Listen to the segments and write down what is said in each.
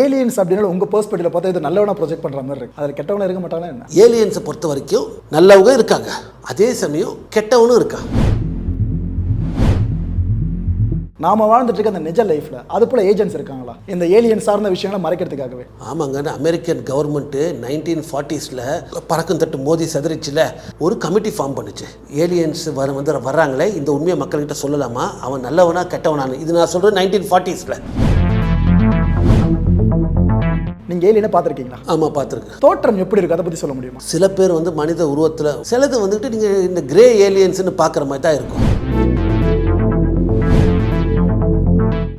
Aliens அப்படின்னா உங்க பெர்ஸ்பெக்டிவ்ல பார்த்தா இது நல்லவனா ப்ரொஜெக்ட் பண்ற மாதிரி இருக்கு. அதில் கெட்டவனா இருக்க மாட்டாங்களா என்ன? ஏலியன்ஸை பொறுத்த வரைக்கும் நல்லவங்க இருக்காங்க. அதே சமயம் கெட்டவனும் இருக்கான் நாம வாழ்ந்துட்டு இருக்க அந்த நிஜ லைஃப்ல அது போல ஏஜென்ட்ஸ் இருக்காங்களா? இந்த ஏலியன் சார்ந்த விஷயங்களை மறைக்கிறதுக்காகவே. ஆமாங்க அமெரிக்கன் கவர்மெண்ட்டு நைன்டீன் ஃபார்ட்டிஸில் பறக்கும் தட்டு மோதி சதுரிச்சில் ஒரு கமிட்டி ஃபார்ம் பண்ணுச்சு. ஏலியன்ஸ் வர வந்து வர்றாங்களே இந்த உண்மையை மக்கள்கிட்ட சொல்லலாமா? அவன் நல்லவனா கெட்டவனானு இது நான் சொல்கிறேன் நைன்டீன் ஃபார்ட்டிஸில் நீங்க ஏலியனை பார்த்துருக்கீங்களா? ஆமாம் பார்த்துருக்கேன். தோற்றம் எப்படி இருக்கு? அதை பத்தி சொல்ல முடியுமா? சில பேர் வந்து மனித உருவத்தில் சிலது வந்துட்டு நீங்கள் இந்த கிரே ஏலியன்ஸ்னு பார்க்குற மாதிரி தான் இருக்கும்.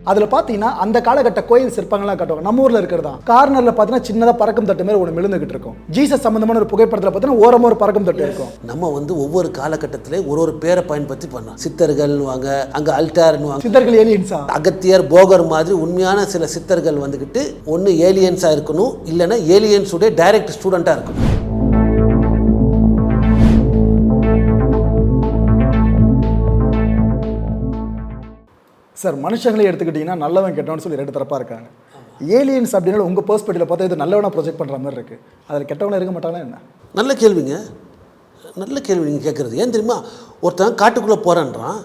அதுல பாத்தீங்கன்னா அந்த காலகட்ட கோயில் சிற்பங்கள்லாம் காட்டுவாங்க. நம்ம ஊர்ல இருக்கிறதா கார்னர்ல பாத்தீங்கன்னா சின்னதா பறக்கும் தட்டு மாதிரி ஒன்று விழுந்துகிட்டு இருக்கும். ஜீசஸ் சம்பந்தமான ஒரு புகைப்படத்துல பாத்தீங்கன்னா ஓரமா ஒரு பறக்கும் தட்டு இருக்கும். நம்ம வந்து ஒவ்வொரு காலகட்டத்திலே ஒரு ஒரு பேரை பயன்படுத்தி பண்ணோம் சித்தர்கள்னுவாங்க அங்கே அல்டார்னுவாங்க. சித்தர்கள் ஏலியன்ஸா? அகத்தியர் போகர் மாதிரி உண்மையான சில சித்தர்கள் வந்துக்கிட்டு ஒன்று ஏலியன்ஸாக இருக்கணும் இல்லைன்னா ஏலியன்ஸுடைய டைரக்ட் ஸ்டூடெண்ட்டாக இருக்கணும். சார் மனுஷங்களே எடுத்துக்கிட்டிங்கன்னா நல்லவன் கெட்டவன் சொல்லி ரெண்டு தரப்பாக இருக்காங்க. ஏலியன்ஸ் அப்படின்னா உங்கள் பெர்ஸ்பெக்டிவ்ல பார்த்தா இது நல்லவனாக ப்ரொஜெக்ட் பண்ணுற மாதிரி இருக்குது அதில் கெட்டவனாக இருக்க மாட்டாங்களா என்ன? நல்ல கேள்விங்க. நல்ல கேள்வி நீங்கள் கேட்குறது ஏன் தெரியுமா? ஒருத்தன் காட்டுக்குள்ளே போகிறான்றான்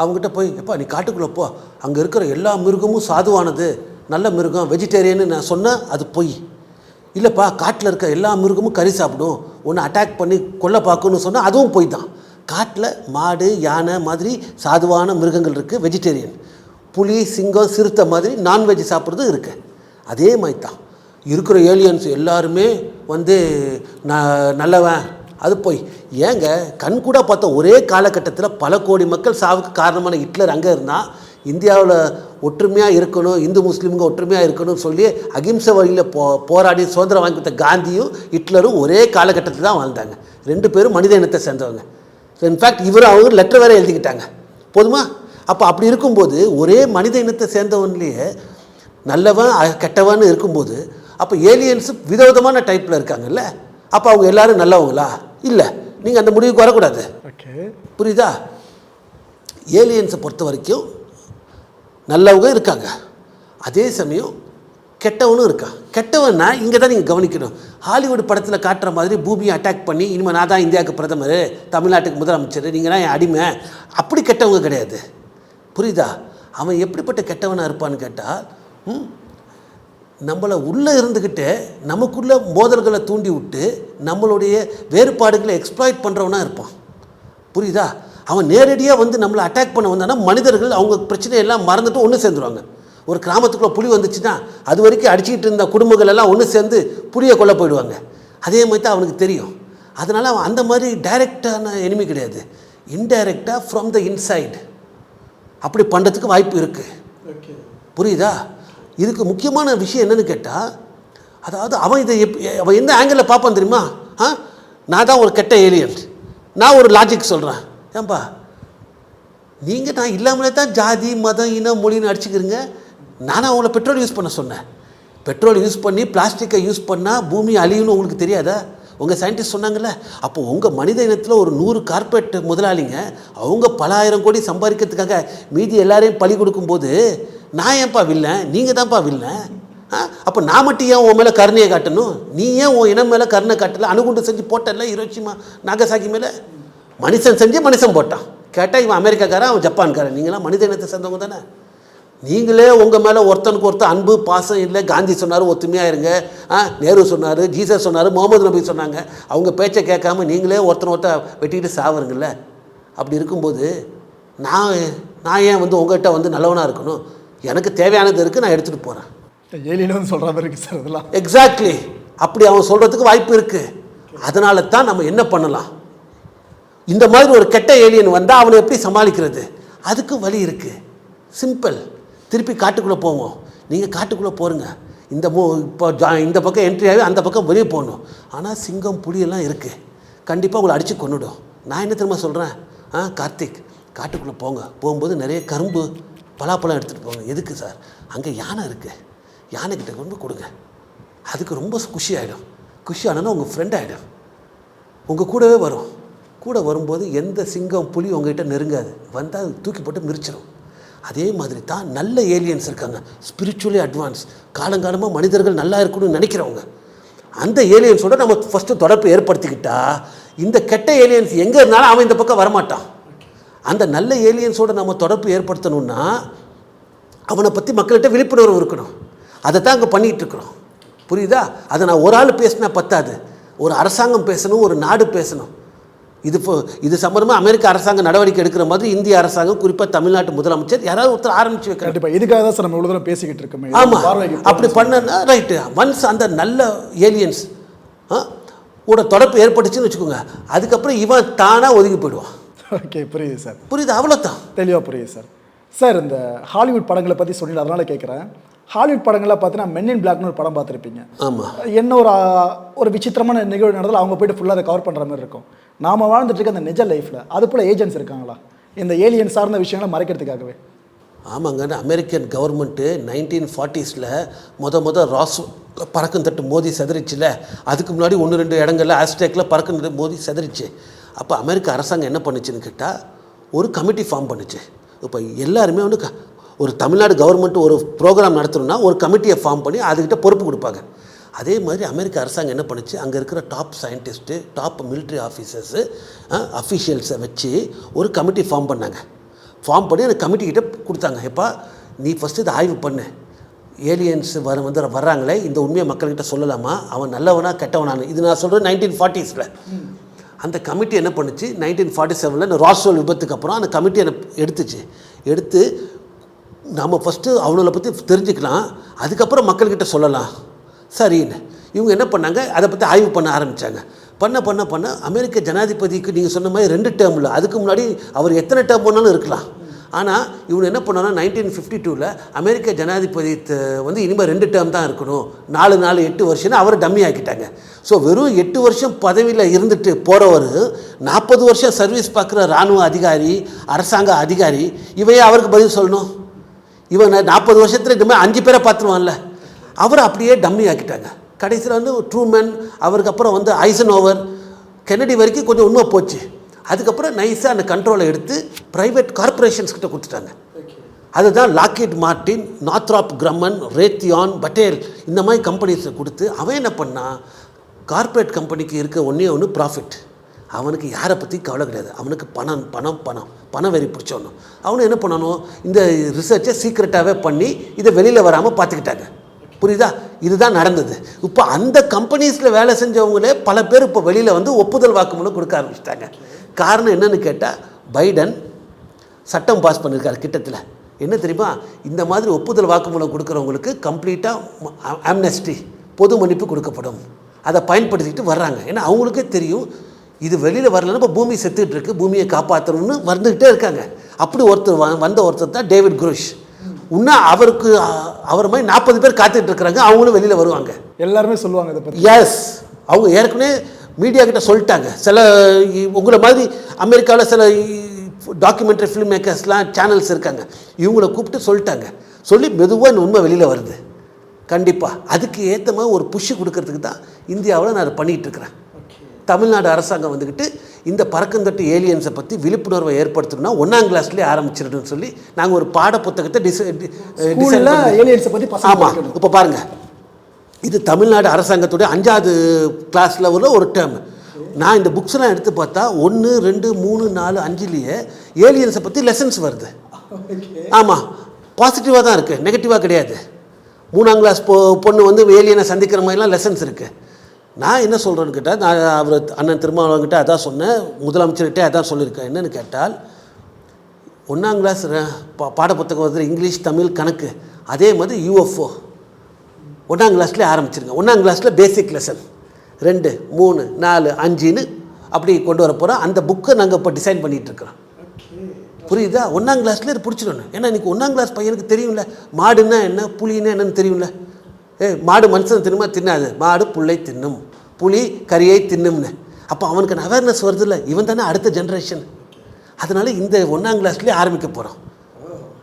அவங்ககிட்ட போய் எப்பா நீ காட்டுக்குள்ளே போ. அங்கே இருக்கிற எல்லா மிருகமும் சாதுவானது. நல்ல மிருகம் வெஜிடேரியன்னு நான் சொன்னேன் அது பொய். இல்லைப்பா காட்டில் இருக்க எல்லா மிருகமும் கறி சாப்பிடும். ஒன்று அட்டாக் பண்ணி கொல்ல பார்க்கணும்னு சொன்னால் அதுவும் பொய் தான் காட்டில் மாடு யானை மாதிரி சாதுவான மிருகங்கள் இருக்குது வெஜிடேரியன் புலி சிங்கம் சிறுத்தை மாதிரி நான்வெஜ் சாப்பிட்றதும் இருக்குது அதே மாதிரி தான் இருக்கிற ஏலியன்ஸ் எல்லாருமே வந்து ந நல்லவன். அது போய் ஏங்க கண் கூட பார்த்தா ஒரே காலகட்டத்தில் பல கோடி மக்கள் சாவுக்கு காரணமான ஹிட்லர் அங்கே இருந்தால் இந்தியாவில் ஒற்றுமையாக இருக்கணும் இந்து முஸ்லீம்கள் ஒற்றுமையாக இருக்கணும்னு சொல்லி அகிம்சை வழியில் போ போராடி சுதந்திரம் வாங்கி கொடுத்த காந்தியும் ஹிட்லரும் ஒரே காலகட்டத்தில் தான் வாழ்ந்தாங்க. ரெண்டு பேரும் மனித இனத்தை சேர்ந்தவங்க. இன்ஃபேக்ட் இவர் அவங்க லெட்டர் வேறு எழுதிக்கிட்டாங்க. போதுமா? அப்போ அப்படி இருக்கும்போது ஒரே மனித இனத்தை சேர்ந்தவன்லேயே நல்லவன் கெட்டவன் இருக்கும்போது அப்போ ஏலியன்ஸ் விதவிதமான டைப்பில் இருக்காங்கல்ல? அப்போ அவங்க எல்லாரும் நல்லவங்களா? இல்லை. நீங்கள் அந்த முடிவுக்கு வரக்கூடாது. புரியுதா? ஏலியன்ஸை பொறுத்த வரைக்கும் நல்லவங்க இருக்காங்க. அதே சமயம் கெட்டவனும் இருக்கான் கெட்டவன்னா இங்கே தான் நீங்கள் கவனிக்கணும். ஹாலிவுட் படத்தில் காட்டுற மாதிரி பூமியை அட்டாக் பண்ணி இனிமேல் நான் தான் இந்தியாவுக்கு பிரதமர் தமிழ்நாட்டுக்கு முதலமைச்சர் நீங்கள் தான் என் அடிமை. அப்படி கெட்டவங்க கிடையாது. புரியுதா? அவன் எப்படிப்பட்ட கெட்டவனாக இருப்பான்னு கேட்டால் நம்மளை உள்ளே இருந்துக்கிட்டு நமக்குள்ள மோதல்களை தூண்டி விட்டு நம்மளுடைய வேறுபாடுகளை எக்ஸ்ப்ளாய்ட் பண்ணுறவனாக இருப்பான். புரியுதா? அவன் நேரடியாக வந்து நம்மளை அட்டாக் பண்ண வந்தானா மனிதர்கள் அவங்க பிரச்சனையெல்லாம் மறந்துட்டு ஒன்று சேர்ந்துருவாங்க. ஒரு கிராமத்துக்குள்ளே புலி வந்துச்சுன்னா அது வரைக்கும் அடிச்சுக்கிட்டு இருந்த குடும்பங்கள் எல்லாம் ஒன்று சேர்ந்து புளியை கொல்ல போயிடுவாங்க. அதே மாதிரி தான் அவனுக்கு தெரியும். அதனால் அவன் அந்த மாதிரி டைரெக்டான எனிமி கிடையாது. இன்டைரக்டாக ஃப்ரம் த இன்சைடு அப்படி பண்ணுறதுக்கு வாய்ப்பு இருக்குது புரியுதா? இதுக்கு முக்கியமான விஷயம் என்னன்னு கேட்டால் அதாவது அவன் இதை எப் அவன் எந்த ஆங்கிளில் பார்ப்பான் தெரியுமா? ஆ? நான் தான் ஒரு கெட்ட ஏலியன் நான் ஒரு லாஜிக் சொல்கிறேன் ஏன்பா? நீங்கள் நான் இல்லாமலே தான் ஜாதி மதம் இனம் மொழின்னு அடிச்சுக்கிறீங்க. நானும் அவங்கள பெட்ரோல் யூஸ் பண்ண சொன்னேன். பெட்ரோல் யூஸ் பண்ணி பிளாஸ்டிக்கை யூஸ் பண்ணால் பூமி அழியும்னு உங்களுக்கு தெரியாதா? உங்கள் சயின்டிஸ்ட் சொன்னாங்கல்ல அப்போ உங்கள் மனித இனத்தில் ஒரு நூறு கார்பரேட் முதலாளிங்க அவங்க பல ஆயிரம் கோடி சம்பாதிக்கிறதுக்காக மீதி எல்லாரையும் பழி கொடுக்கும்போது நான் ஏன்ப்பா வில்லன்? நீங்கள் தான்ப்பா வில்லன்? ஆ? அப்போ நான் மட்டும் ஏன் உன் மேலே கருணையை காட்டணும்? நீ ஏன் உன் இனம் மேலே கருணை காட்டல? அணுகுண்டு செஞ்சு போட்டல ஹிரோஷிமா நாகசாக்கி மேலே? மனுஷன் செஞ்சு மனுஷன் போட்டான். கேட்டால் இவன் அமெரிக்காக்காரன் அவன் ஜப்பான்காரன். நீங்களாம் மனித இனத்தை சேர்ந்தவங்க தானே? நீங்களே உங்கள் மேலே ஒருத்தனுக்கு ஒருத்தர் அன்பு பாசம் இல்லை. காந்தி சொன்னார் ஒத்துமையாக இருங்க. ஆ நேரு சொன்னார் ஜீசஸ் சொன்னார் முகமது நபி சொன்னாங்க. அவங்க பேச்சை கேட்காம நீங்களே ஒருத்தன் ஒருத்தர் வெட்டிக்கிட்டு சாவுறீங்கல்ல. அப்படி இருக்கும்போது நான் நான் ஏன் வந்து உங்கள்கிட்ட வந்து நல்லவனாக இருக்கணும்? எனக்கு தேவையானது இருக்குது நான் எடுத்துகிட்டு போகிறேன் ஏலியனும் சொல்ற மாதிரி இருக்கு சார் இதெல்லாம் எக்ஸாக்ட்லி அப்படி அவன் சொல்கிறதுக்கு வாய்ப்பு இருக்குது அதனால தான் நம்ம என்ன பண்ணலாம்? இந்த மாதிரி ஒரு கெட்ட ஏலியன் வந்தால் அவனை எப்படி சமாளிக்கிறது? அதுக்கு வழி இருக்குது சிம்பிள் திருப்பி காட்டுக்குள்ளே போவோம். நீங்கள் காட்டுக்குள்ளே போருங்க. இந்த மூ இப்போ ஜா- இந்த பக்கம் என்ட்ரி ஆகி அந்த பக்கம் வெளியே போகணும். ஆனால் சிங்கம் புலியெல்லாம் இருக்குது கண்டிப்பாக உங்களை அடித்து கொண்டுடும் நான் என்ன தெரியுமா சொல்கிறேன் ஆ கார்த்திக் காட்டுக்குள்ளே போங்க. போகும்போது நிறைய கரும்பு பலாப்பழம் எடுத்துகிட்டு போங்க. எதுக்கு சார்? அங்கே யானை இருக்குது யானைக்கிட்ட கொண்டு கொடுங்க. அதுக்கு ரொம்ப குஷி ஆகிடும் குஷி ஆனோன்னா உங்கள் ஃப்ரெண்ட் ஆகிடும் உங்கள் கூடவே வரும். கூட வரும்போது எந்த சிங்கம் புலி உங்ககிட்ட நெருங்காது. வந்தால் தூக்கி போட்டு மிரிச்சிடும் அதே மாதிரி தான் நல்ல ஏலியன்ஸ் இருக்காங்க. ஸ்பிரிச்சுவலி அட்வான்ஸ் காலங்காலமாக மனிதர்கள் நல்லா இருக்கணும்னு நினைக்கிறவங்க. அந்த ஏலியன்ஸோட நம்ம ஃபஸ்ட்டு தொடர்பு ஏற்படுத்திக்கிட்டா இந்த கெட்ட ஏலியன்ஸ் எங்கே இருந்தாலும் அவன் இந்த பக்கம் வரமாட்டான். அந்த நல்ல ஏலியன்ஸோட நம்ம தொடர்பு ஏற்படுத்தணும்னா அவனை பற்றி மக்கள்கிட்ட விழிப்புணர்வு இருக்கணும். அதை தான் அங்கே பண்ணிகிட்டு இருக்கிறோம். புரியுதா? அதை நான் ஒரு ஆள் பேசினா பத்தாது. ஒரு அரசாங்கம் பேசணும் ஒரு நாடு பேசணும். இது இது சம்பந்தமாக அமெரிக்க அரசாங்கம் நடவடிக்கை எடுக்கிற மாதிரி இந்திய அரசாங்கம் குறிப்பாக தமிழ்நாட்டு முதலமைச்சர் யாராவது ஒருத்தர் ஆரம்பிச்சு வைக்கிறார் கண்டிப்பா. இதுக்காக தான் சார் நம்ம இவ்வளவு தூரம் பேசிக்கிட்டு இருக்கோமே. ஆமாம் அப்படி பண்ணனா ரைட்டு ஒன்ஸ் அந்த நல்ல ஏலியன்ஸ் கூட தொடர்பு ஏற்பட்டுச்சுன்னு வச்சுக்கோங்க. அதுக்கப்புறம் இவன் தானாக ஒதுங்கி போயிடுவான். ஓகே புரியுது சார். புரியுது? அவ்வளோதான் தெளிவாக புரியுது சார். சார் இந்த ஹாலிவுட் படங்களை பற்றி சொன்னீங்க அதனால கேட்குறேன் ஹாலிவுட் படங்களில் பார்த்தீங்கன்னா மென் இன் பிளாக்னு ஒரு படம் பார்த்துருப்பீங்க. ஆமாம் என்ன ஒரு ஒரு விசித்திரமான நிகழ்வு நடந்தாலும் அவங்க போயிட்டு ஃபுல்லாக அதை கவர் பண்ணுற மாதிரி இருக்கும். நாம வாழ்ந்துட்டுருக்க அந்த நிஜ லைஃப்பில் அது போல் ஏஜென்ட்ஸ் இருக்காங்களா? இந்த ஏலியன் சார்ந்த விஷயங்களை மறைக்கிறதுக்காகவே. ஆமாங்க அமெரிக்கன் கவர்மெண்ட்டு நைன்டீன் ஃபார்ட்டிஸில் முத முத ராஸ் பறக்கும் தட்டு மோதி செதறிச்சுல அதுக்கு முன்னாடி ஒன்று ரெண்டு இடங்களில் ஆஸ்டேக்கில் பறக்கும் தட்டு மோதி செதறிச்சு. அப்போ அமெரிக்க அரசாங்கம் என்ன பண்ணுச்சுன்னு கேட்டால் ஒரு கமிட்டி ஃபார்ம் பண்ணுச்சு. இப்போ எல்லாருமே வந்து க- ஒரு தமிழ்நாடு கவர்மெண்ட் ஒரு ப்ரோக்ராம் நடத்தணும்னா ஒரு கமிட்டியை ஃபார்ம் பண்ணி அதுக்கிட்ட பொறுப்பு கொடுப்பாங்க. அதே மாதிரி அமெரிக்க அரசாங்கம் என்ன பண்ணுச்சு? அங்கே இருக்கிற top scientist top military officers அஃபிஷியல்ஸை வச்சு ஒரு கமிட்டி ஃபார்ம் பண்ணாங்க. ஃபார்ம் பண்ணி அந்த கமிட்டி கிட்ட கொடுத்தாங்க. எப்பா நீ ஃபஸ்ட்டு இதை ஆய்வு பண்ணு. ஏலியன்ஸ் வர வந்து வர்றாங்களே இந்த உண்மையை மக்கள்கிட்ட சொல்லலாமா? அவன் நல்லவனா கெட்டவனானு இது நான் சொல்கிறேன் நைன்டீன் ஃபார்ட்டிஸில் அந்த கமிட்டி என்ன பண்ணுச்சு? நைன்டீன் ஃபார்ட்டி செவனில் ராஸ்வல் விபத்துக்கு அப்புறம் அந்த கமிட்டி என்ன எடுத்துச்சு? எடுத்து நம்ம ஃபஸ்ட்டு அவங்கள பற்றி தெரிஞ்சுக்கலாம். அதுக்கப்புறம் மக்கள்கிட்ட சொல்லலாம். சரின்னு. இவங்க என்ன பண்ணாங்க? அதை பற்றி ஆய்வு பண்ண ஆரம்பித்தாங்க பண்ண பண்ண பண்ண அமெரிக்க ஜனாதிபதிக்கு நீங்கள் சொன்ன மாதிரி ரெண்டு டேர்மில் அதுக்கு முன்னாடி அவர் எத்தனை டேர்ம் வேணாலும் இருக்கலாம். ஆனால் இவங்க என்ன பண்ணோன்னா நைன்டீன் ஃபிஃப்டி டூவில் அமெரிக்க ஜனாதிபதி வந்து இனிமேல் ரெண்டு டேர்ம் தான் இருக்கணும். நாலு நாலு எட்டு வருஷம்னு அவரை டம்மி ஆக்கிட்டாங்க. ஸோ வெறும் எட்டு வருஷம் பதவியில் இருந்துட்டு போகிறவர் நாற்பது வருஷம் சர்வீஸ் பார்க்குற இராணுவ அதிகாரி அரசாங்க அதிகாரி இவையே அவருக்கு பதில் சொல்லணும். இவன் நாற்பது வருஷத்தில் இந்த மாதிரி அஞ்சு பேரை பார்த்துருவான்ல. அவரை அப்படியே டம்மி ஆக்கிட்டாங்க. கடைசியில் வந்து ட்ரூமேன் அவருக்கு அப்புறம் வந்து ஐசன் ஓவர் கென்னடி வரைக்கும் கொஞ்சம் உண்மை போச்சு. அதுக்கப்புறம் நைஸாக அந்த கண்ட்ரோலை எடுத்து ப்ரைவேட் கார்பரேஷன்ஸ் கிட்ட கொடுத்துட்டாங்க. அதுதான் Lockheed Martin Northrop Grumman Raytheon Battelle இந்த மாதிரி கம்பெனிஸை கொடுத்து அவன் என்ன பண்ணான் கார்ப்பரேட் கம்பெனிக்கு இருக்க ஒன்றே ஒன்று ப்ராஃபிட் அவனுக்கு யாரை பற்றி கவலை கிடையாது. அவனுக்கு பணம் பணம் பணம். பணம் வெறி பிடிச்சவனும். அவனு என்ன பண்ணணும் இந்த ரிசர்ச்சை சீக்ரெட்டாகவே பண்ணி இதை வெளியில் வராமல் பார்த்துக்கிட்டாங்க. புரியுதா? இதுதான் நடந்தது. இப்போ அந்த கம்பெனிஸில் வேலை செஞ்சவங்களே பல பேர் இப்போ வெளியில் வந்து ஒப்புதல் வாக்குமூலம் கொடுக்க ஆரம்பிச்சிட்டாங்க. காரணம் என்னன்னு கேட்டால் பைடன் சட்டம் பாஸ் பண்ணியிருக்காரு கிட்டத்தில். என்ன தெரியுமா? இந்த மாதிரி ஒப்புதல் வாக்குமூலம் கொடுக்குறவங்களுக்கு கம்ப்ளீட்டாக ஆம்னஸ்டி பொது மன்னிப்பு கொடுக்கப்படும். அதை பயன்படுத்திக்கிட்டு வர்றாங்க. ஏன்னா அவங்களுக்கே தெரியும் இது வெளியில் வரலன்னா இப்போ பூமி செத்துக்கிட்டு இருக்கு பூமியை காப்பாற்றணும்னு வந்துக்கிட்டே இருக்காங்க. அப்படி ஒருத்தர் வ- வந்த ஒருத்தர் தான் டேவிட் குருஷ். இன்னும் அவருக்கு அவர் மாதிரி நாற்பது பேர் காத்துட்டு இருக்கிறாங்க அவங்களும் வெளியில் வருவாங்க. எல்லாருமே சொல்லுவாங்க இதை பற்றி எஸ் அவங்க ஏற்கனவே மீடியா கிட்ட சொல்லிட்டாங்க. சில உங்களை மாதிரி அமெரிக்காவில் சில டாக்குமெண்ட்ரி ஃபிலிம் மேக்கர்ஸ்லாம் சேனல்ஸ் இருக்காங்க. இவங்கள கூப்பிட்டு சொல்லிட்டாங்க. சொல்லி மெதுவாக உண்மை வெளியில் வருது. கண்டிப்பாக அதுக்கு ஏற்ற மாதிரி ஒரு புஷ் கொடுக்கறதுக்கு தான் இந்தியாவில் நான் அதை பண்ணிகிட்டு இருக்கிறேன். தமிழ்நாடு அரசாங்கம் வந்துக்கிட்டு இந்த பறக்கந்தட்டு ஏலியன்ஸை பற்றி விழிப்புணர்வை ஏற்படுத்தணும்னா ஒன்றாம் கிளாஸ்லேயே ஆரம்பிச்சிடணும்னு சொல்லி நாங்கள் ஒரு பாட புத்தகத்தை டிசை ஏலியன்ஸை பற்றி ஆமாம் இப்போ பாருங்க. இது தமிழ்நாடு அரசாங்கத்துடைய அஞ்சாவது கிளாஸ் லெவலில் ஒரு டேர்ம் நான் இந்த புக்ஸ்லாம் எடுத்து பார்த்தா ஒன்று ரெண்டு மூணு நாலு அஞ்சுலேயே ஏலியன்ஸை பற்றி லெசன்ஸ் வருது. ஆமாம் பாசிட்டிவாக தான் இருக்குது நெகட்டிவாக கிடையாது. மூணாம் கிளாஸ் பொ பொண்ணு வந்து ஏலியனை சந்திக்கிற மாதிரிலாம் லெசன்ஸ் இருக்குது நான் என்ன சொல்கிறேன்னு கேட்டால் நான் அவர் அண்ணன் திருமாவளவன்கிட்ட அதான் சொன்னேன். முதலமைச்சர்கிட்ட அதான் சொல்லியிருக்கேன். என்னன்னு கேட்டால் ஒன்றாம் கிளாஸ் பா பாடப்புத்தகம் வந்து இங்கிலீஷ் தமிழ் கணக்கு அதே மாதிரி யூஎஃப்ஓ ஒன்றாம் கிளாஸ்லேயே ஆரம்பிச்சிருங்க. ஒன்றாம் கிளாஸில் பேசிக் லெசன் ரெண்டு மூணு நாலு அஞ்சுன்னு அப்படி கொண்டு வர போகிறோம் அந்த புக்கை நாங்கள் இப்போ டிசைன் பண்ணிகிட்ருக்குறோம் புரியுதா? ஒன்றாம் கிளாஸ்லேயே இது பிடிச்சிடணும். ஏன்னா இன்றைக்கி ஒன்றாம் கிளாஸ் பையனுக்கு தெரியும்ல. மாடுன்னா என்ன? புலின்னா என்னன்னு தெரியும்ல. மாடு மனுஷன் தின்னுமா தின்னாது. மாடு புல்லை தின்னும். புலி கரியை தின்னும்னு. அப்போ அவனுக்கு அவேர்னஸ் வருதுல்ல. இவன் தானே அடுத்த ஜென்ரேஷன் அதனால் இந்த ஒன்றாம் கிளாஸ்லேயே ஆரம்பிக்க போகிறோம்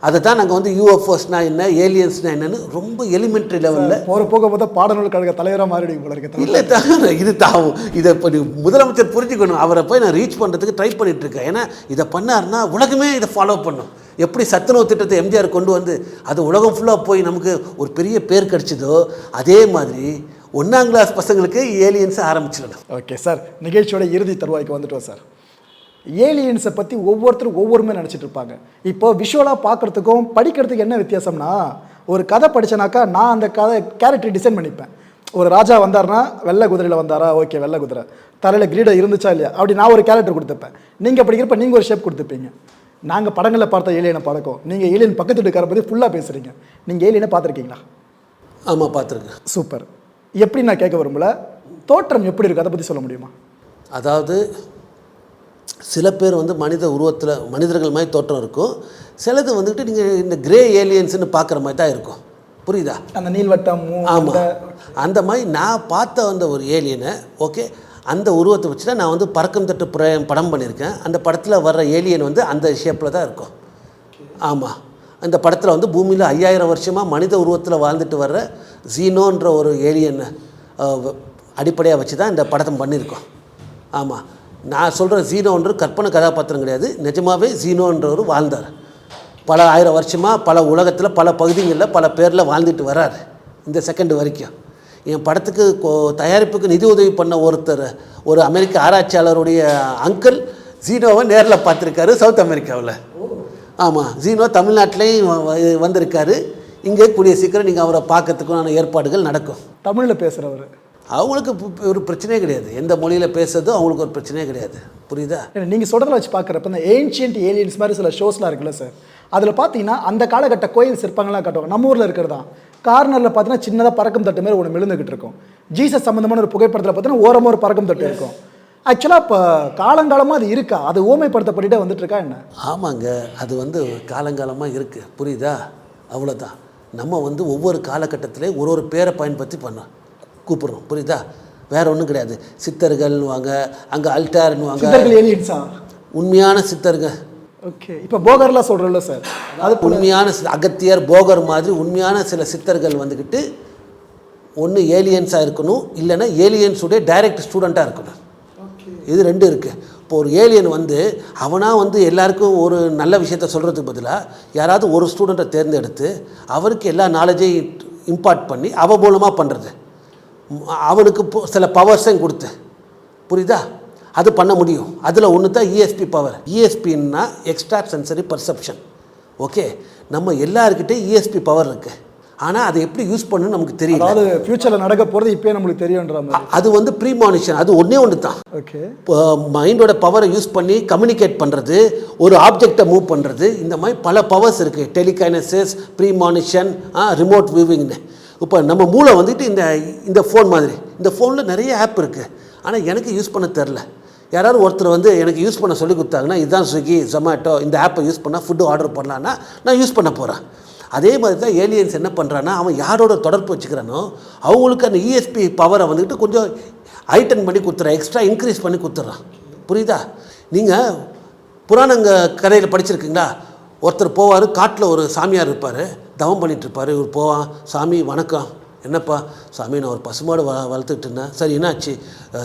அதை தான் நாங்கள் வந்து யூஎஃப்ஓஸ்னா என்ன ஏலியன்ஸ்னா என்னன்னு ரொம்ப எலிமெண்ட்ரி லெவலில் போகிற போக பார்த்தா பாடநூல் கழக தலைவராக மாறிடுங்க போல இருக்கு. இல்லை தான் இது தாவும். இதை இப்போ முதலமைச்சர் புரிஞ்சுக்கணும். அவரை போய் நான் ரீச் பண்ணுறதுக்கு ட்ரை பண்ணிட்டு இருக்கேன். ஏன்னா இதை பண்ணாருன்னா உலகமே இதை ஃபாலோ பண்ணும். எப்படி சத்துணவு திட்டத்தை எம்ஜிஆர் கொண்டு வந்து அது உலகம் ஃபுல்லாக போய் நமக்கு ஒரு பெரிய பேர் கிடச்சிதோ அதே மாதிரி ஒன்றாம் கிளாஸ் பசங்களுக்கு ஏலியன்ஸை ஆரம்பிச்சிடணும். ஓகே சார் நிகழ்ச்சியோட இறுதி தருவாய்க்கு வந்துட்டோம் சார் ஏலியன்ஸை பற்றி ஒவ்வொருத்தரும் ஒவ்வொருமே நினச்சிட்டு இருப்பாங்க. இப்போ விஷுவலாக பார்க்குறதுக்கும் படிக்கிறதுக்கு என்ன வித்தியாசம்னா ஒரு கதை படித்தனாக்கா நான் அந்த கதை கேரக்டர் டிசைன் பண்ணிப்பேன். ஒரு ராஜா வந்தார்னா வெள்ளை குதிரையில் வந்தாரா? ஓகே வெள்ளை குதிரை. தலையில் கிரீடம் இருந்துச்சா இல்லையா? அப்படி நான் ஒரு கேரக்டர் கொடுத்துப்பேன். நீங்கள் படிக்கிறப்ப நீங்கள் ஒரு ஷேப் கொடுத்துப்பீங்க. நாங்கள் படங்களில் பார்த்த ஏலியனை பழக்கம் நீங்கள் ஏலியன் பக்கத்து வீட்டுக்கார பற்றி ஃபுல்லாக பேசுகிறீங்க நீங்கள் ஏலியனை பார்த்துருக்கீங்களா? ஆமாம் பார்த்துருக்கேன். சூப்பர். எப்படி நான் கேட்க விரும்பல? தோற்றம் எப்படி இருக்குது அதை பற்றி சொல்ல முடியுமா? அதாவது சில பேர் வந்து மனித உருவத்தில் மனிதர்கள் மாதிரி தோற்றம் இருக்கும். சிலது வந்துட்டு நீங்கள் இந்த கிரே ஏலியன்ஸ்னு பார்க்குற மாதிரி தான் இருக்கும். புரியுதா? அந்த நீள்வட்டம் ஆமாம் அந்த அந்த மாதிரி நான் பார்த்த அந்த ஒரு ஏலியனை ஓகே அந்த உருவத்தை வச்சு தான் நான் வந்து பறக்கும் தட்டு படம் பண்ணியிருக்கேன். அந்த படத்தில் வர்ற ஏலியன் வந்து அந்த ஷேப்பில் தான் இருக்கும். ஆமாம் அந்த படத்தில் வந்து பூமியில் ஐயாயிரம் வருஷமாக மனித உருவத்தில் வாழ்ந்துட்டு வர்ற ஜீனோன்ற ஒரு ஏலியன் அடிப்படையாக வச்சு தான் இந்த படத்தை பண்ணியிருக்கோம். ஆமாம் நான் சொல்கிற ஜீனோன்ற கற்பனை கதாபாத்திரம் கிடையாது. நிஜமாகவே ஜீனோன்றவர் வாழ்ந்தார். பல ஆயிரம் வருஷமாக பல உலகத்தில் பல பகுதிகளில் பல பேரில் வாழ்ந்துட்டு வர்றார். இந்த செகண்ட் வரைக்கும். என் படத்துக்கு கொ- தயாரிப்புக்கு நிதி உதவி பண்ண ஒருத்தர் ஒரு அமெரிக்க ஆராய்ச்சியாளருடைய அங்கிள் ஜீனோவை நேரில் பார்த்துருக்காரு சவுத் அமெரிக்காவில். ஆமாம் ஜீனோ தமிழ்நாட்டிலையும் வந்திருக்காரு. இங்கே கூடிய சீக்கிரம் நீங்கள் அவரை பார்க்கறதுக்கான ஏற்பாடுகள் நடக்கும். தமிழில் பேசுகிறவர் அவங்களுக்கு ஒரு பிரச்சனையே கிடையாது. எந்த மொழியில் பேசுறதோ அவங்களுக்கு ஒரு பிரச்சனையே கிடையாது. புரியுதா? நீங்கள் சொல்கிறத வச்சு பார்க்குறப்ப இந்த ஏன்ஷியன்ட் ஏலியன்ஸ் மாதிரி சில ஷோஸ்லாம் இருக்குல்ல சார் அதில் பார்த்தீங்கன்னா அந்த காலகட்ட கோயில் சிற்பங்கள்லாம் காட்டுவாங்க. நம்ம ஊரில் இருக்கிறது கார்னரில் பார்த்தீங்கன்னா சின்னதாக பறக்கும் தட்டு மாதிரி ஒன்று விழுந்துக்கிட்டு இருக்கும். ஜீசஸ் சம்மந்தமான ஒரு புகைப்படத்தில் பார்த்தீங்கன்னா ஓரமாக ஒரு பறக்கும் தட்டு இருக்கும். ஆக்சுவலாக இப்போ காலங்காலமாக அது இருக்கா? அது ஊமைப்படுத்தப்பட்டுட்டே வந்துட்டு இருக்கா என்ன? ஆமாங்க. அது வந்து காலங்காலமாக இருக்குது புரியுதா? அவ்வளோதான் நம்ம வந்து ஒவ்வொரு காலகட்டத்திலையும் ஒரு ஒரு பேரை பயன்படுத்தி பண்ணோம் கூப்பிட்றோம். புரியுதா? வேற ஒன்றும் கிடையாது. சித்தர்கள்னுவாங்க அங்கே அல்டார்னுவாங்க சித்தர்கள் உண்மையான சித்தருங்க ஓகே இப்போ போகர்லாம் சொல்கிறோம்ல சார். அது உண்மையான அகத்தியர் போகர் மாதிரி உண்மையான சில சித்தர்கள் வந்துக்கிட்டு ஒன்று ஏலியன்ஸாக இருக்கணும் இல்லைன்னா ஏலியன்ஸுடைய டைரக்ட் ஸ்டூடெண்ட்டாக இருக்கணும். இது ரெண்டு இருக்குது இப்போ ஒரு ஏலியன் வந்து அவனாக வந்து எல்லாருக்கும் ஒரு நல்ல விஷயத்த சொல்கிறதுக்கு பதிலாக யாராவது ஒரு ஸ்டூடெண்ட்டை தேர்ந்தெடுத்து அவருக்கு எல்லா நாலேஜையும் இம்பார்ட் பண்ணி அவ மூலமாக பண்ணுறது அவனுக்கு சில பவர்ஸையும் கொடுத்து. புரியுதா? அது பண்ண முடியும். அதில் ஒன்று தான் இஎஸ்பி பவர் இஎஸ்பின்னா எக்ஸ்ட்ரா சென்சரி பர்செப்ஷன் ஓகே நம்ம எல்லாருக்கிட்டையும் இஎஸ்பி பவர் இருக்குது ஆனால் அதை எப்படி யூஸ் பண்ணணும்னு நமக்கு தெரியல. அதாவது ஃப்யூச்சரில் நடக்க போகிறது இப்போயே நம்மளுக்கு தெரியுன்ற மாதிரி. அது வந்து ப்ரீமானிஷன் அது ஒன்றே ஒன்று தான் ஓகே இப்போ மைண்டோட பவரை யூஸ் பண்ணி கம்யூனிகேட் பண்ணுறது ஒரு ஆப்ஜெக்டை மூவ் பண்ணுறது இந்த மாதிரி பல பவர்ஸ் இருக்குது டெலிகைனசிஸ் ப்ரீமானிஷன் ரிமோட் வியூவிங்னு இப்போ நம்ம மூளை வந்துட்டு இந்த இந்த ஃபோன் மாதிரி. இந்த ஃபோனில் நிறைய ஆப் இருக்குது ஆனால் எனக்கு யூஸ் பண்ண தெரில யாராவது ஒருத்தர் வந்து எனக்கு யூஸ் பண்ண சொல்லி கொடுத்தாங்கன்னா இதுதான் ஸ்விக்கி ஜொமேட்டோ இந்த ஆப்பை யூஸ் பண்ணால் ஃபுட்டு ஆர்டர் பண்ணலான்னா நான் யூஸ் பண்ண போகிறேன் அதே மாதிரி தான் ஏலியன்ஸ் என்ன பண்ணுறான்னா அவன் யாரோட தொடர்பு வச்சுக்கிறானோ அவங்களுக்கு அந்த இஎஸ்பி பவரை வந்துக்கிட்டு கொஞ்சம் ஹைட்டன் பண்ணி கொடுத்துட்றான் எக்ஸ்ட்ரா இன்க்ரீஸ் பண்ணி கொடுத்துட்றான் புரியுதா? நீங்கள் புராணங்க கதையில் படிச்சிருக்கீங்களா? ஒருத்தர் போவார் காட்டில் ஒரு சாமியார் இருப்பார் தவம் பண்ணிகிட்ருப்பார் இவர் போவான் சாமி வணக்கம் என்னப்பா சாமி நான் ஒரு பசுமாடு வ வளர்த்துக்கிட்டு இருந்தேன். சரி என்னாச்சு?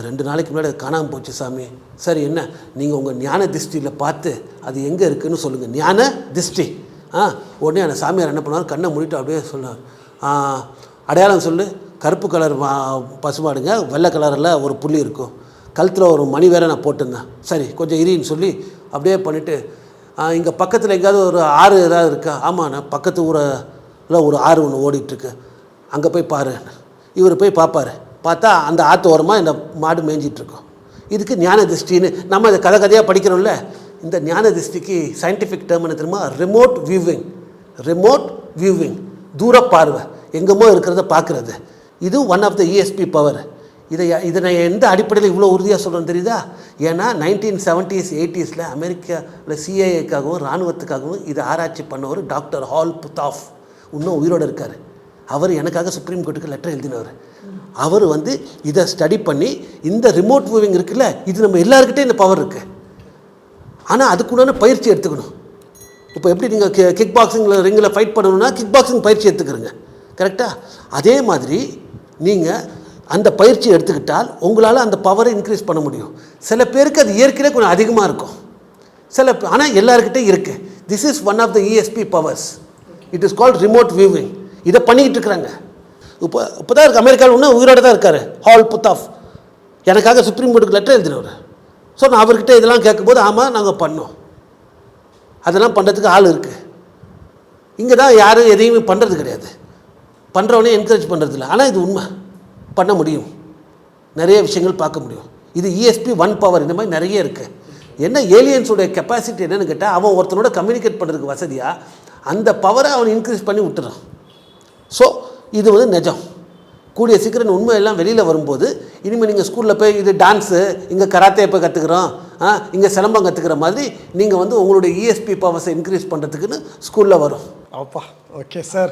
ரெண்டு நாளைக்கு முன்னாடி காணாமல் போச்சு சாமி. சரி என்ன? நீங்கள் உங்கள் ஞான திருஷ்டியில் பார்த்து அது எங்கே இருக்குதுன்னு சொல்லுங்கள் ஞான திருஷ்டி ஆ உடனே அந்த சாமியார் என்ன பண்ணார் கண்ணை மூடிட்டு அப்படியே சொன்னார் அடையாளம் சொல்லு. கருப்பு கலர் மா- பசுமாடுங்க வெள்ளை கலரில் ஒரு புள்ளி இருக்கும். கழுத்தில் ஒரு மணி வேற நான் போட்டிருந்தேன். சரி கொஞ்சம் இரின்னு சொல்லி அப்படியே பண்ணிவிட்டு இங்கே பக்கத்தில் எங்கேயாவது ஒரு ஆறு ஏதாவது இருக்கா? ஆமாம் நான் பக்கத்து ஊரில் ஒரு ஆறு ஒன்று ஓடிட்டுருக்கு அங்கே போய் பாரு. இவர் போய் பார்ப்பாரு பார்த்தா அந்த ஆற்று ஓரமாக இந்த மாடு மேய்ஞ்சிட்ருக்கோம். இதுக்கு ஞான திருஷ்டின்னு நம்ம இதை கதை கதையாக படிக்கிறோம்ல. இந்த ஞான திருஷ்டிக்கு சயின்டிஃபிக் டேர்ம் என்ன தெரியுமா? ரிமோட் வியூவிங் ரிமோட் வியூவிங் தூர பார்வை. எங்கேமோ இருக்கிறத பார்க்குறது. இது one of the ESP power இதை இதை நான் எந்த அடிப்படையில் இவ்வளோ உறுதியாக சொல்கிறேன்னு தெரியுதா? ஏன்னா நைன்டீன் செவன்ட்டீஸ் எயிட்டிஸில் அமெரிக்காவில் சிஐஏக்காகவும் இராணுவத்துக்காகவும் இதை ஆராய்ச்சி பண்ணவர் டாக்டர் ஹால் புத்தாஃப். இன்னும் உயிரோடு இருக்கார். அவர் எனக்காக சுப்ரீம் கோர்ட்டுக்கு லெட்டர் எழுதினவர். அவர் வந்து இதை ஸ்டடி பண்ணி இந்த ரிமோட் மூவிங் இருக்குல்ல இது நம்ம எல்லாருக்கிட்டே இந்த பவர் இருக்குது ஆனால் அதுக்குண்டான பயிற்சி எடுத்துக்கணும். இப்போ எப்படி நீங்கள் கி கிக் பாக்ஸிங்கில் ரிங்கில் ஃபைட் பண்ணணும்னா கிக் பாக்ஸிங் பயிற்சி எடுத்துக்கிறங்க. கரெக்டாக அதே மாதிரி நீங்கள் அந்த பயிற்சி எடுத்துக்கிட்டால் உங்களால் அந்த பவரை இன்க்ரீஸ் பண்ண முடியும். சில பேருக்கு அது இயற்கையிலே கொஞ்சம் அதிகமாக இருக்கும். சில ஆனால் எல்லாருக்கிட்டே இருக்குது this is one of the ESP powers it is called remote viewing இதை பண்ணிக்கிட்டு இருக்கிறாங்க. இப்போ இப்போ தான் இருக்குது அமெரிக்காவில் இன்னும் உயிரோட தான் இருக்கார். ஹால் புத்தாஃப் எனக்காக சுப்ரீம் கோர்ட்டுக்கு லெட்டர் எழுதினவர் ஸோ நான் அவர்கிட்ட இதெல்லாம் கேட்கும்போது ஆமாம் நாங்கள் பண்ணோம். அதெல்லாம் பண்ணுறதுக்கு ஆள் இருக்குது இங்கே தான் யாரும் எதையுமே பண்ணுறது கிடையாது. பண்ணுறவனே என்கரேஜ் பண்ணுறது இல்லை. ஆனால் இது உண்மை. பண்ண முடியும். நிறைய விஷயங்கள் பார்க்க முடியும். இது இஎஸ்பி ஒன் பவர் இந்த மாதிரி நிறைய இருக்குது என்ன ஏலியன்ஸோடைய கெப்பாசிட்டி என்னென்னு கேட்டால் அவன் ஒருத்தனோட கம்யூனிகேட் பண்ணுறதுக்கு வசதியாக அந்த பவரை அவன் இன்க்ரீஸ் பண்ணி விட்டுறான். ஸோ இது வந்து நிஜம். கூடிய சீக்கிரம் உண்மையெல்லாம் வெளியில் வரும்போது இனிமேல் நீங்கள் ஸ்கூலில் போய் இது டான்ஸு இங்கே கராத்தே போய் கற்றுக்குறோம் இங்கே சிலம்பம் கற்றுக்கிற மாதிரி நீங்கள் வந்து உங்களுடைய இஎஸ்பி பவர்ஸை இன்க்ரீஸ் பண்ணுறதுக்குன்னு ஸ்கூலில் வரும். அப்பா ஓகே சார்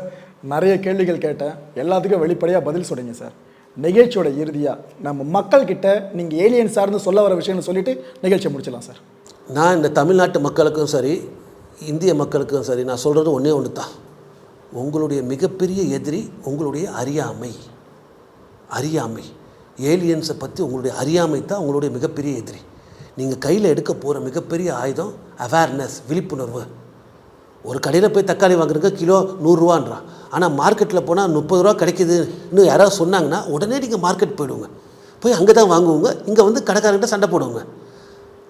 நிறைய கேள்விகள் கேட்டேன். எல்லாத்துக்கும் வெளிப்படையாக பதில் சொன்னீங்க சார் நிகழ்ச்சியோட இறுதியாக நம்ம மக்கள்கிட்ட நீங்கள் ஏலியன் சார்ந்து சொல்ல வர விஷயம்னு சொல்லிட்டு நிகழ்ச்சியை முடிச்சிடலாம் சார் நான் இந்த தமிழ்நாட்டு மக்களுக்கும் சரி இந்திய மக்களுக்கும் சரி நான் சொல்கிறது ஒன்றே ஒன்று தான் உங்களுடைய மிகப்பெரிய எதிரி உங்களுடைய அறியாமை. அறியாமை. ஏலியன்ஸை பற்றி உங்களுடைய அறியாமை தான் உங்களுடைய மிகப்பெரிய எதிரி. நீங்கள் கையில் எடுக்க போகிற மிகப்பெரிய ஆயுதம் அவேர்னஸ் விழிப்புணர்வு. ஒரு கடையில் போய் தக்காளி வாங்குறதுக்கு கிலோ நூறுரூவான்றான் ஆனால் மார்க்கெட்டில் போனால் முப்பது ரூபா கிடைக்குதுன்னு யாராவது சொன்னாங்கன்னா உடனே நீங்கள் மார்க்கெட் போயிடுவோங்க. போய் அங்கே தான் வாங்குவோங்க இங்கே வந்து கடைக்காரங்கிட்ட சண்டை போடுவோங்க.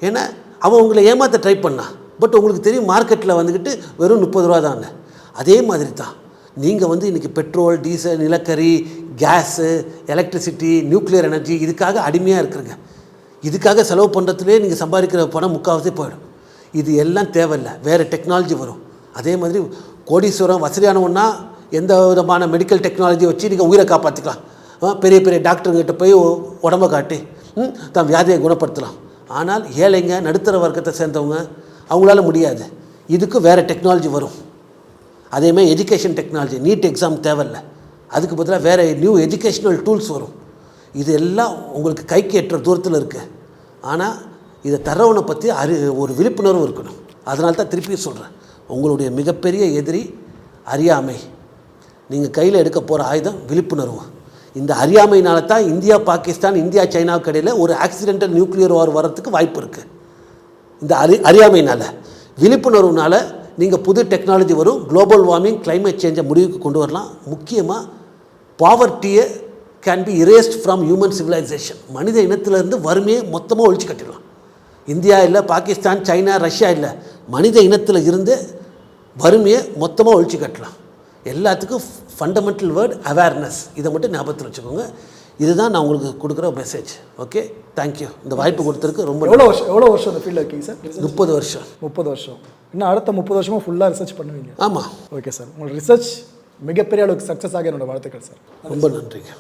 ஏன்னா அவன் உங்களை ஏமாற்ற ட்ரை பண்ணான் பட் உங்களுக்கு தெரியும் மார்க்கெட்டில் வந்துக்கிட்டு வெறும் முப்பது ரூபா தான் அதே மாதிரி தான் நீங்கள் வந்து இன்றைக்கி பெட்ரோல் டீசல் நிலக்கரி கேஸு எலக்ட்ரிசிட்டி நியூக்ளியர் எனர்ஜி இதுக்காக அடிமையாக இருக்கிறங்க. இதுக்காக செலவு பண்ணுறதுலேயே நீங்கள் சம்பாதிக்கிற பணம் முக்கால்வாசி போயிடும். இது எல்லாம் தேவையில்லை. வேறு டெக்னாலஜி வரும். அதே மாதிரி கோடீஸ்வரம் வசதியானவன்னா எந்த விதமான மெடிக்கல் டெக்னாலஜி வச்சு நீங்கள் உயிரை காப்பாற்றிக்கலாம் பெரிய பெரிய டாக்டருங்கிட்ட போய் உடம்ப காட்டி ம், வியாதியை குணப்படுத்தலாம். ஆனால் ஏழைங்க நடுத்தர வர்க்கத்தை சேர்ந்தவங்க அவங்களால முடியாது. இதுக்கு வேறு டெக்னாலஜி வரும். அதேமாதிரி எஜுகேஷன் டெக்னாலஜி நீட் எக்ஸாம் தேவையில்ல. அதுக்கு பதிலாக வேறு நியூ எஜுகேஷ்னல் டூல்ஸ் வரும். இது எல்லாம் உங்களுக்கு கைக்கு எட்டுற தூரத்தில் இருக்குது ஆனால் இதை தரவனை பற்றி அறி ஒரு விழிப்புணர்வு இருக்கணும். அதனால தான் திருப்பி சொல்கிறேன் உங்களுடைய மிகப்பெரிய எதிரி அறியாமை. நீங்கள் கையில் எடுக்க போகிற ஆயுதம் விழிப்புணர்வு. இந்த அறியாமையினால தான் இந்தியா பாகிஸ்தான் இந்தியா சைனாவுக்கு இடையில் ஒரு ஆக்சிடென்டல் நியூக்ளியர் வார் வரத்துக்கு வாய்ப்பு இருக்குது இந்த அறி அறியாமையினால். விழிப்புணர்வுனால நீங்கள் புது டெக்னாலஜி வரும் குளோபல் வார்மிங் கிளைமேட் சேஞ்சை முடிவுக்கு கொண்டு வரலாம். முக்கியமாக பாவர்ட்டியை can be erased from human civilisation மனித இனத்திலேருந்து வறுமையை மொத்தமாக ஒழிச்சு கட்டிடலாம். இந்தியா இல்லை பாகிஸ்தான் சைனா ரஷ்யா இல்லை மனித இனத்தில் இருந்து வறுமையை மொத்தமாக ஒழிச்சு கட்டலாம். எல்லாத்துக்கும் ஃபண்டமெண்டல் வேர்ட் அவேர்னஸ் இதை மட்டும் ஞாபகத்தில் வச்சுக்கோங்க. இதுதான் நான் உங்களுக்கு கொடுக்குற மெசேஜ் ஓகே தேங்க்யூ இந்த வாய்ப்பு கொடுத்ததுக்கு ரொம்ப எவ்வளோ வருஷம் எவ்வளோ வருஷம் இந்த ஃபீல்டில் இருக்கீங்க சார் முப்பது வருஷம். முப்பது வருஷம். இன்னும் அடுத்த முப்பது வருஷமும் ஃபுல்லாக ரிசர்ச் பண்ணுவீங்க. ஆமாம் ஓகே சார் உங்களோட ரிசர்ச் மிகப்பெரிய அளவுக்கு சக்ஸஸ் ஆக என்னோட வாழ்த்துக்கள் சார் ரொம்ப நன்றிங்க.